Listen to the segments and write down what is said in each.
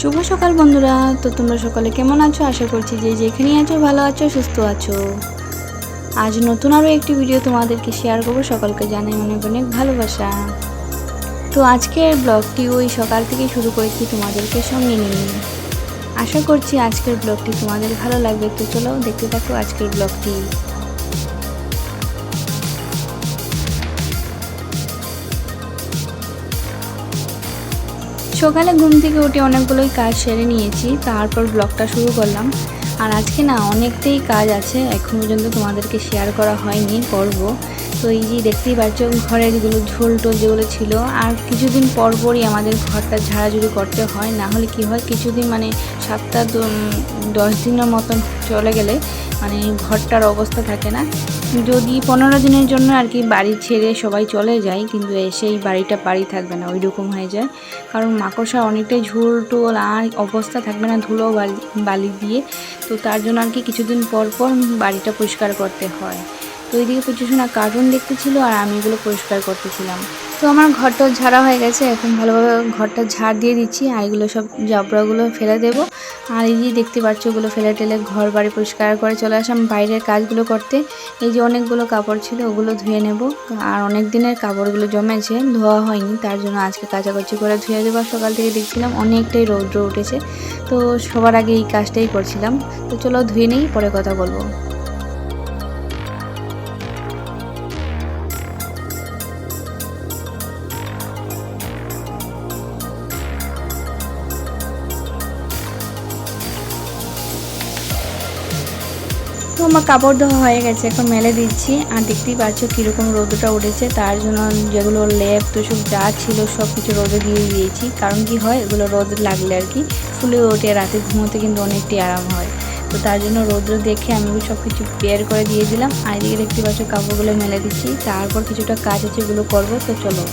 শুভ সকাল বন্ধুরা। তো তোমরা সকলে কেমন আছো? আশা করছি যে যেখানেই আছো, ভালো আছো, সুস্থ আছো। আজ নতুন আরও একটি ভিডিও তোমাদেরকে শেয়ার করব। সকলকে জানাই অনেক অনেক ভালোবাসা। তো আজকের ব্লগটি ওই সকাল থেকে শুরু করেছি তোমাদেরকে সঙ্গে নিয়ে। আশা করছি আজকের ব্লগটি তোমাদের ভালো লাগবে। তো চলো দেখতে থাকো আজকের ব্লগটি সকালে ঘুম থেকে উঠে অনেকগুলোই কাজ সেরে নিয়েছি, তারপর ব্লগটা শুরু করলাম। আর আজকে না অনেকটাই কাজ আছে, এখন পর্যন্ত তোমাদেরকে শেয়ার করা হয়নি, করব। তো এই যে দেখতেই পাচ্ছ, ঘরের যেগুলো ঝোল টোল যেগুলো ছিল, আর কিছুদিন পর পরই আমাদের ঘরটা ঝাড়াঝুড়ি করতে হয়, না হলে কি হয়, কিছুদিন মানে সাতটা দশ দিনের মতন চলে গেলে মানে ঘরটার অবস্থা থাকে না। যদি পনেরো দিনের জন্য আর কি বাড়ি ছেড়ে সবাই চলে যায়, কিন্তু এসেই বাড়িটা বাড়ি থাকবে না ওই রকম হয়ে যায়। কারণ মাকড়সা অনেকটাই ঝুল টুল আর অবস্থা থাকবে না ধুলো বালি বালি দিয়ে। তো তার জন্য আর কি কিছুদিন পর পর বাড়িটা পরিষ্কার করতে হয়। তো ওইদিকে প্রচুর কার্টুন দেখতেছিল আর আমি এগুলো পরিষ্কার করতেছিলাম তো আমার ঘরটা ঝাড়া হয়ে গেছে, এখন ভালোভাবে ঘরটা ঝাড় দিয়ে দিচ্ছি, আর এগুলো সব জাবড়াগুলো ফেলে দেবো। আর এই যে দেখতে পাচ্ছ ওগুলো ফেলে টেলে ঘর বাড়ি পরিষ্কার করে চলে আসলাম বাইরের কাজগুলো করতে, এই যে অনেকগুলো কাপড় ছিল ওগুলো ধুয়ে নেব। আর অনেক দিনের কাপড়গুলো জমেছে, ধোয়া হয়নি, তার জন্য আজকে কাচাকুচি করে ধুয়ে দেবো। সকাল থেকে দেখছিলাম অনেকটাই রৌদ্র উঠেছে, তো সবার আগে এই কাজটাই করছিলাম। তো চলো ধুয়ে নেই, পরে কথা বলব। আমার কাপড় ধোয়া হয়ে গেছে, এখন মেলে দিচ্ছি। আর দেখতেই পাচ্ছ কীরকম রোদটা উঠেছে, তার জন্য যেগুলো লেপ তো সব যা ছিল সব কিছু রোদে দিয়ে দিয়েছি। কারণ কি হয়, এগুলো রোদ লাগলে আর কি, ফুলে ওঠে, রাতে ঘুমোতে কিন্তু অনেকটাই আরাম হয়। তো তার জন্য রৌদ্র দেখে আমি সব কিছু বের করে দিয়ে দিলাম। আর এদিকে দেখতে পাচ্ছ কাপড়গুলো মেলে দিচ্ছি। তারপর কিছুটা কাজ আছে, এগুলো করব, তো চলো।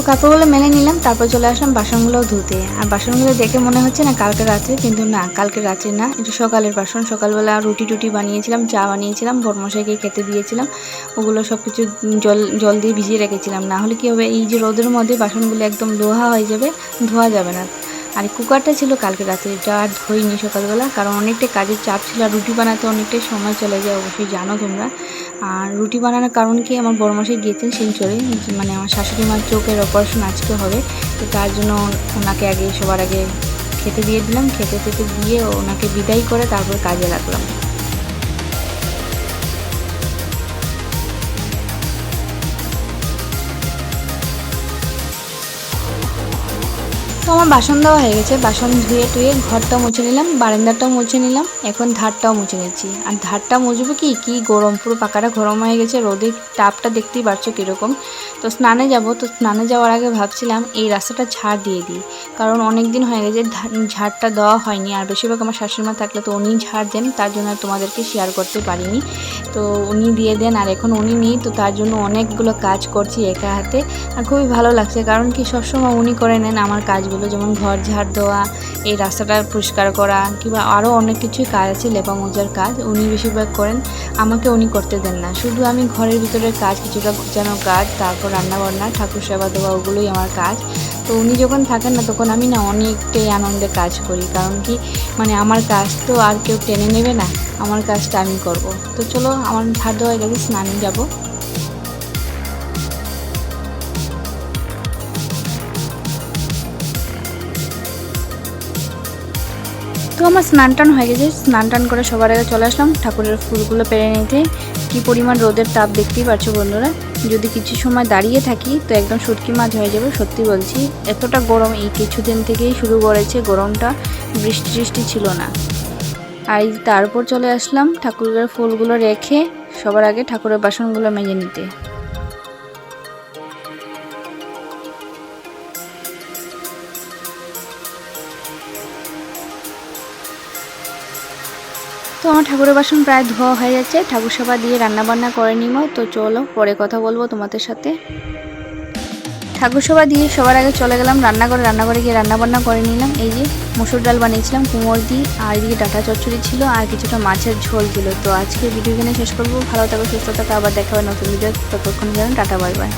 তো কাপড়গুলো মেলে নিলাম, তারপর চলে আসলাম বাসনগুলো ধুতে। আর বাসনগুলো দেখে মনে হচ্ছে না কালকে রাত্রে, কিন্তু না, কালকে রাত্রে না এটা সকালের বাসন, সকালবেলা রুটি টুটি বানিয়েছিলাম, চা বানিয়েছিলাম বরমশাইকে খেতে দিয়েছিলাম, ওগুলো সব কিছু জল জল দিয়ে ভিজিয়ে রেখেছিলাম। না হলে কী হবে, এই যে রোদের মধ্যে বাসনগুলো একদম লোহা হয়ে যাবে, ধোয়া যাবে না। আর কুকারটা ছিল কালকে রাত্রে এটা আর ধরিনি সকালবেলা, কারণ অনেকটা কাজের চাপ ছিল আর রুটি বানাতে অনেকটাই সময় চলে যায়, অবশ্যই জানো তোমরা। আর রুটি বানানোর কারণ কি, আমার বড় মাসে গিয়েছেন শিলচরে মানে আমার শাশুড়ি মার চোখের অপারেশন আজকে হবে, তো তার জন্য ওনাকে আগে সবার আগে খেতে দিয়ে দিলাম খেতে খেতে দিয়ে ওনাকে বিদায় করে তারপর কাজে লাগলাম। আমার বাসন দেওয়া হয়ে গেছে। বাসন ধুয়ে টুয়ে ঘরটা মুছে নিলাম, বারান্দাটাও মুছে নিলাম, এখন ধারটাও মুছে নিচ্ছি আর ধারটা মুছবো কি? কি গরম, পুরো পাকাটা গরম হয়ে গেছে রোদের তাপটা দেখতেই পারছ কীরকম। তো স্নানে যাব, তো স্নানে যাওয়ার আগে ভাবছিলাম এই রাস্তাটা ঝাড় দিয়ে দিই। কারণ অনেক দিন হয়ে গেছে ঝাড়টা দেওয়া হয়নি। আর বেশিরভাগ আমার শাশুড়িমা থাকলে তো উনি ঝাড় দেন, তার জন্য তোমাদেরকে শেয়ার করতে পারিনি। তো উনি দিয়ে দেন, আর এখন উনি নেই, তো তার জন্য অনেকগুলো কাজ করছি একা হাতে। আর খুবই ভালো লাগছে, কারণ কি সবসময় উনি করে নেন আমার কাজগুলো। যেমন ঘর ঝাড় দেওয়া, এই রাস্তাটা পরিষ্কার করা, কিংবা আরও অনেক কিছুই কাজ আছে, লেপা মোজার কাজ, উনি বেশিরভাগ করেন, আমাকে উনি করতে দেন না। শুধু আমি ঘরের ভিতরের কাজ, কিছুটা গোছানো কাজ তারপর রান্না বান্না ঠাকুর সেবা দেওয়া, ওগুলোই আমার কাজ। তো উনি যখন থাকেন না, তখন আমি না অনেকটাই আনন্দে কাজ করি, কারণ কি মানে আমার কাজ তো আর কেউ টেনে নেবে না, আমার কাজটা আমি করব। তো চলো, আমার ঝাড় দেওয়া গেছে, স্নানে যাব। তো আমার স্নান টান হয়ে গেছে, স্নান টান করে সবার আগে চলে আসলাম, ঠাকুরের ফুলগুলো পেরে নিতে কি পরিমাণ রোদের তাপ দেখতেই পাচ্ছ বন্ধুরা? যদি কিছু সময় দাঁড়িয়ে থাকি, তো একদম শুটকি মাছ হয়ে যাবে, সত্যি বলছি। এতটা গরম এই কিছুদিন থেকেই শুরু করেছে, গরমটা বৃষ্টি টৃষ্টি ছিল না। আর তারপর চলে আসলাম, ঠাকুরের ফুলগুলো রেখে সবার আগে ঠাকুরের বাসনগুলো মেজে নিতে। তো আমার ঠাকুরের বাসন প্রায় ধোয়া হয়ে যাচ্ছে ঠাকুর সেবা দিয়ে রান্না বান্না করে নিব। তো চলো, পরে কথা বলব তোমাদের সাথে। ঠাকুর সভা দিয়ে সবার আগে চলে গেলাম রান্নাঘরে। রান্নাঘরে গিয়ে রান্না বান্না করে নিলাম। এই যে মুসুর ডাল বানিয়েছিলাম, কুমোর দিয়ে, আর এদিকে ডাটা চচ্চড়ি ছিল, আর কিছুটা মাছের ঝোল ছিল। তো আজকে ভিডিও এখানে শেষ করব। ভালো থাকো, সুস্থ থাকো। আবার দেখা হবে নতুন ভিডিও ততক্ষণ যেন টাটা, বাই বাই।